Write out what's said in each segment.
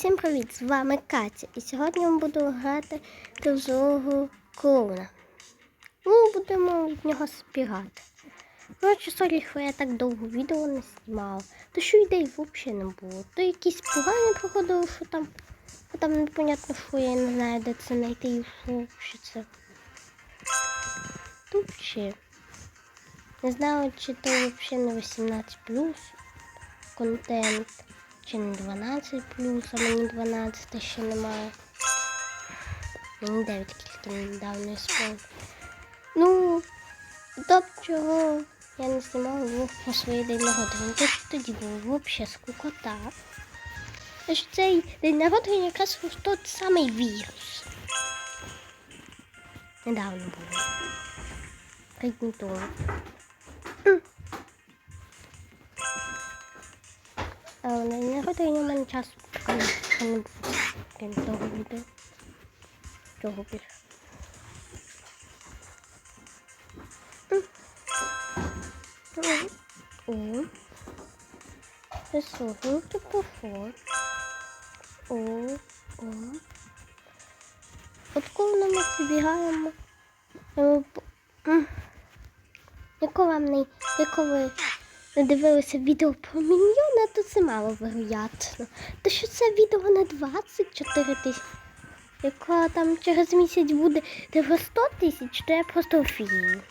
Усім привіт! З вами Катя. І сьогодні ми будемо грати до злого клоуна. Ми будемо від нього спігати. Коротше, сорі, що я так довго відео не знімала. То що ідей взагалі не було. То якісь погані проходили, що там. А там непонятно, що я не знаю, де це знайти і що, це. Тут ще. Не знаю, чи то взагалі не 18 контент. Чи не 12 плюс, а мені 12 ще немає. Мені 9 тільки недавно сповнив. Ну, топ чого я не знімала був по своїй день народження. Тож тоді було взагалі скукота. Тож цей день народження якраз був той самий вірус. Недавно було. Три дні тому. Але на день народження у мене часу поки не поки не буде. Крім того відео. Цього більше. О. Присутнути пофон. О. О. От коли ми збігаємо. е, по- вам не, якщо ви не дивилися відео про міньйона, то це мало вероятно. То що це відео на 24 тисячі. Якщо там через місяць буде 100 тисяч, то я просто офігію.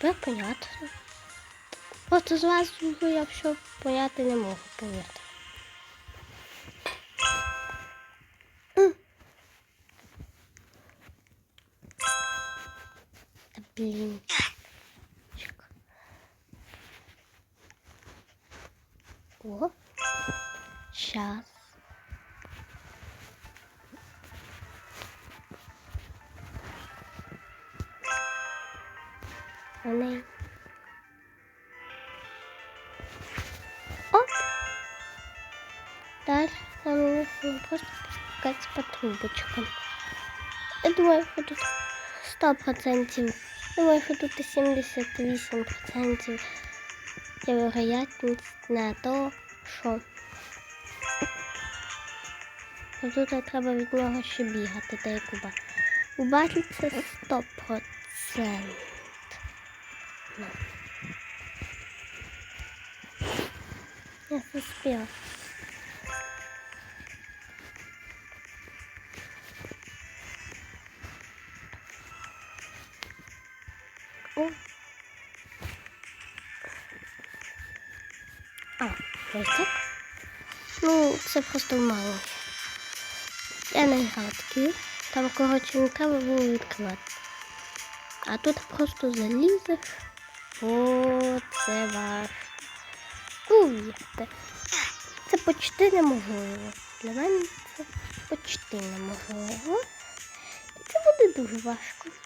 Тепер понятно. Просто з вас я все поняти не можу, повірте. блинчик. О, сейчас. Она... Оп! Дальше нам нужно просто пускать по трубочкам. Я думаю, тут сто процентов Думаю, тут 78% є вероятність на то, що тут треба від нього ще бігати, та як куба. У базі це 100%. Ну. Я заспела. О. А, так? Ну, це просто мало. Я не такі. Там, коротше, не треба було відкривати. А тут просто залізеш. О, це ваш. Повірте. Це почти неможливо. Для мене це почти неможливо. І це буде дуже важко.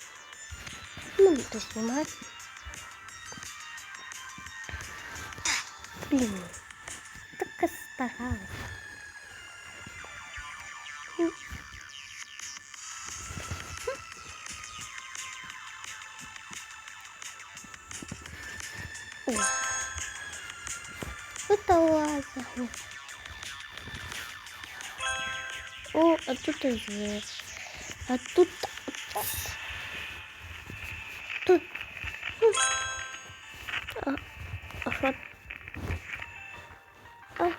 Ну, буду знімати. Блін. Така старалась. Ну. О. Это лазер. О, а тут и. А тут... Тут... А, а что? А. М.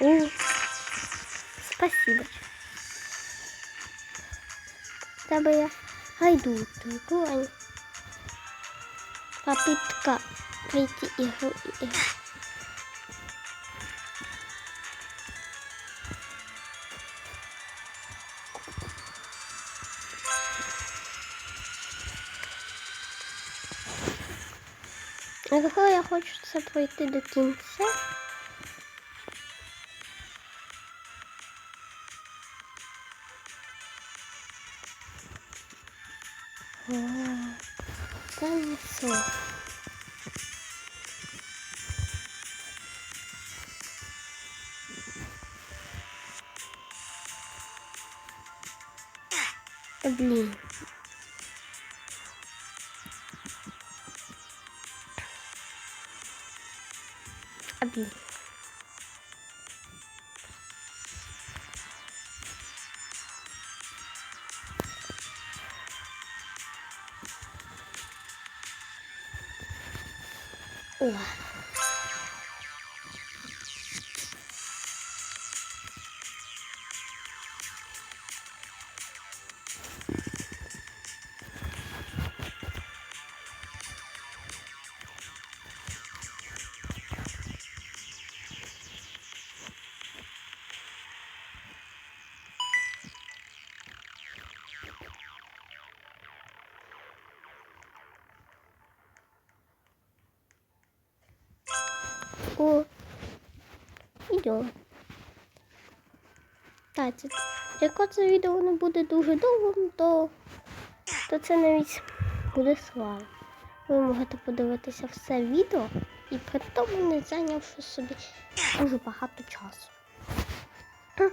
О, спасибо. Тебе я гайду ту Попытка пройти игру. и- А коли я хочу це пройти до кінця. О, а, там все. Блин. うわ。Відео. Так, якщо це відео не буде дуже довгим, то, то це навіть буде слава. Ви можете подивитися все відео і при тому не зайнявши собі дуже багато часу. Хм.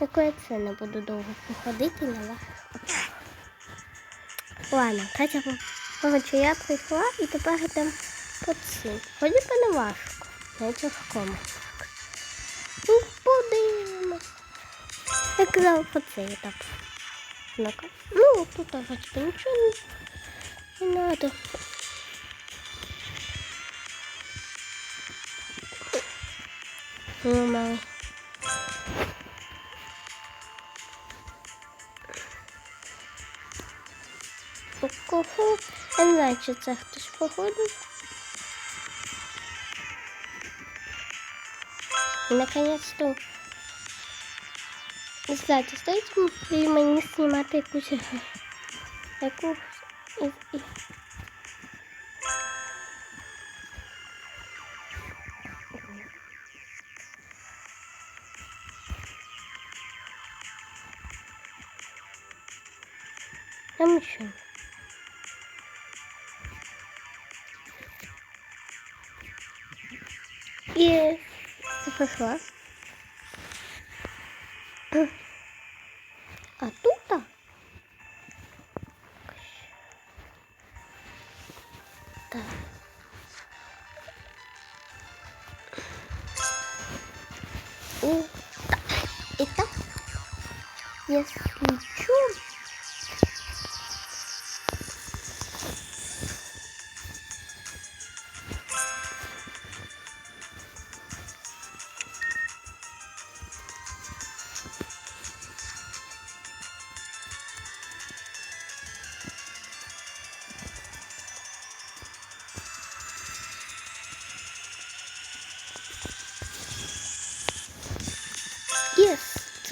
Якщо я це не буду довго походити на ваших. Ладно, Катя, коротше, я прийшла і тепер йдемо по цим. Ході би не. Навіть легкому. Ну, подивимось. Я казала по цей етап. Ну-ка. Ну, тут бачите, нічого не, надо. Ну, мало. У кого? Я не знаю, чи це хтось походив. И наконец-то не знаю, стоїть мені знімати якусь якусь із із- пошла. А тут?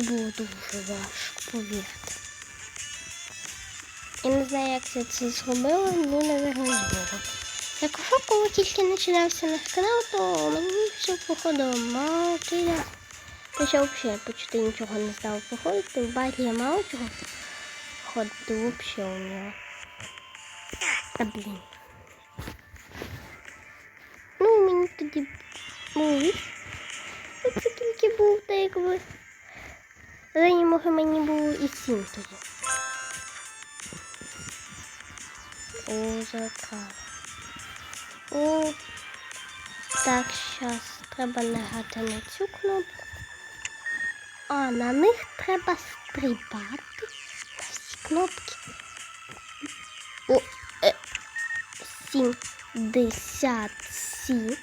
Це було дуже важко, повірте. Я не знаю, як я це зробила, ну, напевно, зробила. Якщо коли тільки починався наш канал, то мені все походило мало кида. То ще взагалі почти нічого не стало походити. В барі я мало чого ходити взагалі у нього. Та блін. Ну, мені тоді був це тільки був, та якби. Рані може мені було і сім тоді. О, закар. О, так, зараз треба нагати на цю кнопку. А, на них треба стрибати. На всі кнопки. О, е, 77.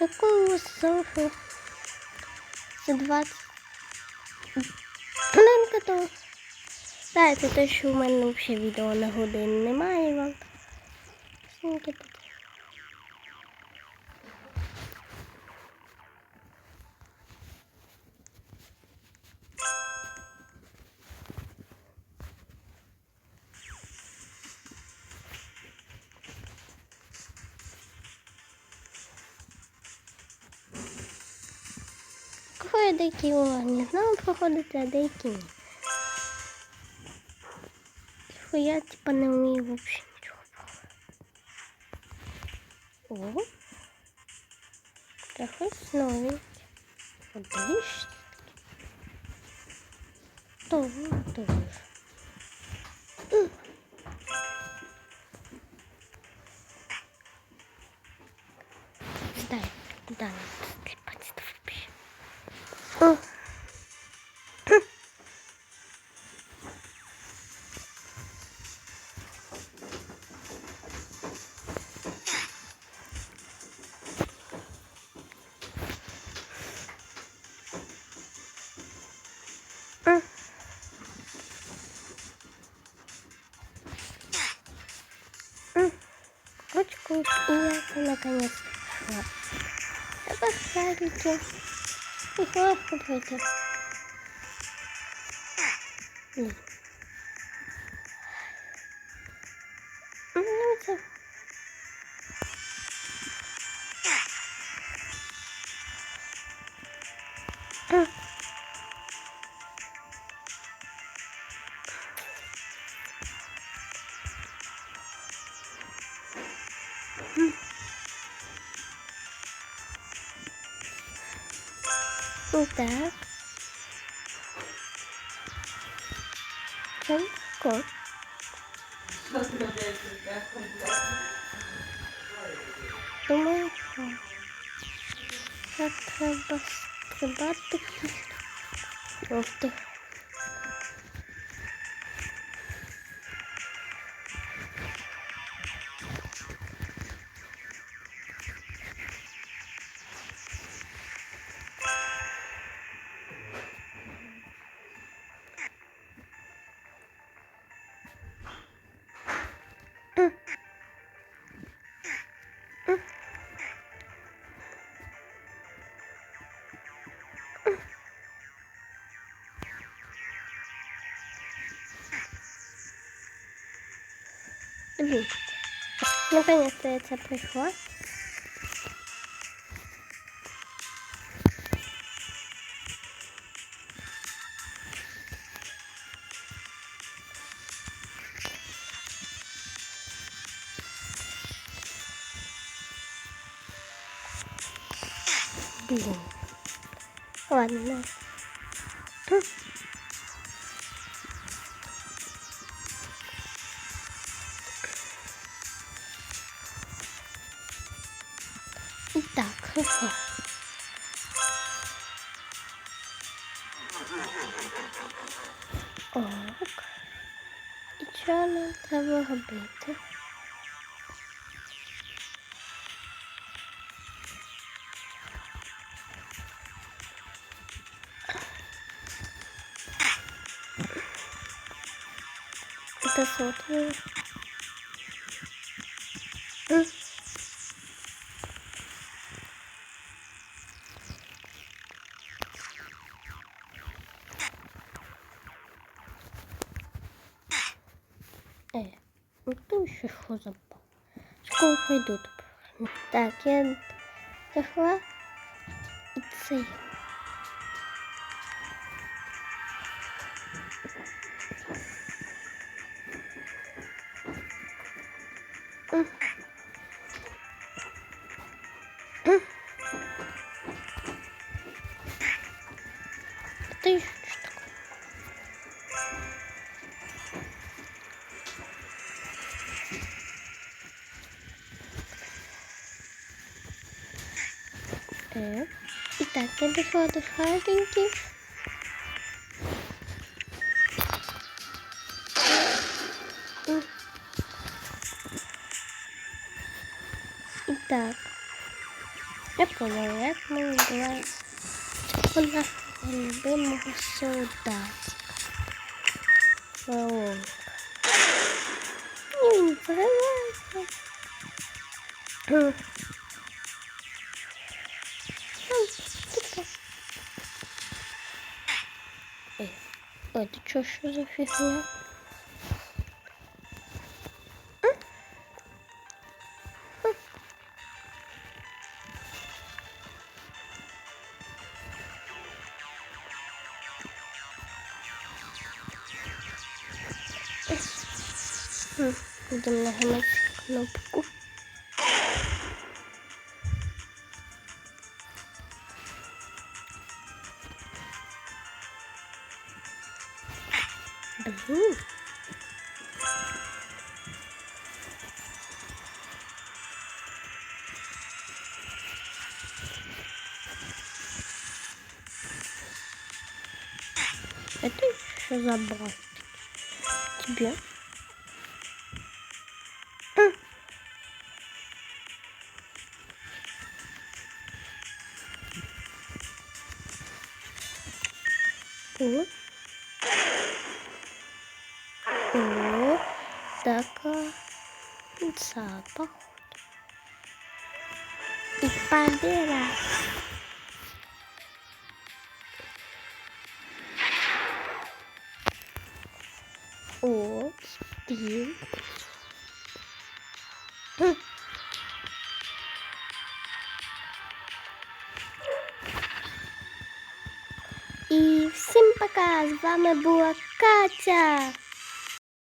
Якого софу? Це 20. Маленька то. Знаєте, те, що в мене взагалі відео на годину немає вам. Маленьке тут. буває деякі вогнізном проходить, а деякі ні. Тихо я типа не вмію взагалі нічого. О. Та щось новеньке. Подивишся. То, то. Дай, дай. ручку и это наконец. Вот. Обосарите. Шарики. Ну так. Там кот. Думаю, що треба стрибати. Ух Дивіться. Наконец-то я це прийшла. Блин. Ладно. 他不很白的。这什么？嗯。Так, я дошла і це. М. І так, я дійшла до хатинки. М. І так. Я поняла, як ми вбиваємо нашого любимого солдата. О. І він Ой, ти чо, що за фігня? М? à bras qui bien hum. oh. Oh. Такая запах. И победа. О, спим. Хм. І всім пока! З вами була Катя.